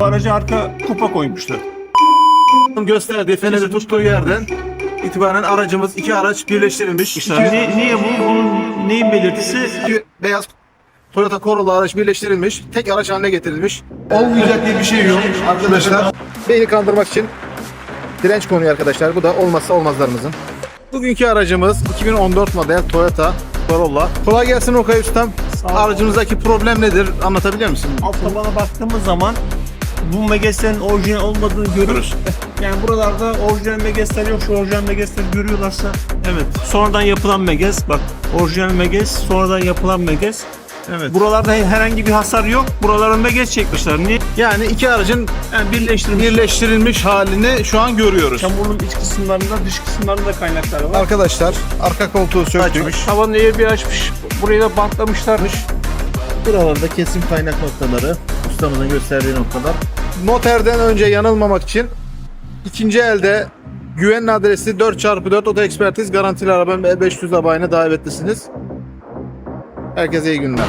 Aracı arka kupa koymuşlar. Gösterdiği feneri tuttuğu yerden itibaren aracımız iki araç birleştirilmiş. İki, Ni- niye bu? Bunun neyin belirtisi? iki beyaz Toyota Corolla araç birleştirilmiş. Tek araç haline getirilmiş. Olmayacak diye bir şey yok arkadaşlar. Beyni kandırmak için direnç konuyor arkadaşlar. Bu da olmazsa olmazlarımızın. Bugünkü aracımız 2014 model Toyota Corolla. Kolay gelsin Okay Ustam. Sağ ol. Aracımızdaki problem nedir? Anlatabilir misin? Alt tabana baktığımız zaman bu Megas'lerin orijinal olmadığını görürüz. Yani buralarda orijinal Megas'ler yok. Şu orijinal Megas'leri görüyorlarsa evet. Sonradan yapılan Megas. Bak orijinal Megas, sonradan yapılan Megas. Evet. Buralarda herhangi bir hasar yok. Buralara Megas çekmişler. Niye? Yani iki aracın Yani birleştirmiş. birleştirilmiş halini şu an görüyoruz. Çamurun iç kısımlarında, dış kısımlarında kaynakları var. Arkadaşlar arka koltuğu söktük. Tavanın bir açmış. Burayı da bantlamışlarmış. Buralarda kesim kaynak noktaları, ustamızın gösterdiği noktalar. Noterden önce yanılmamak için ikinci elde güvenli adresi 4x4 Oto Ekspertiz garantili araba ve 500 abayına davetlisiniz. Herkese iyi günler.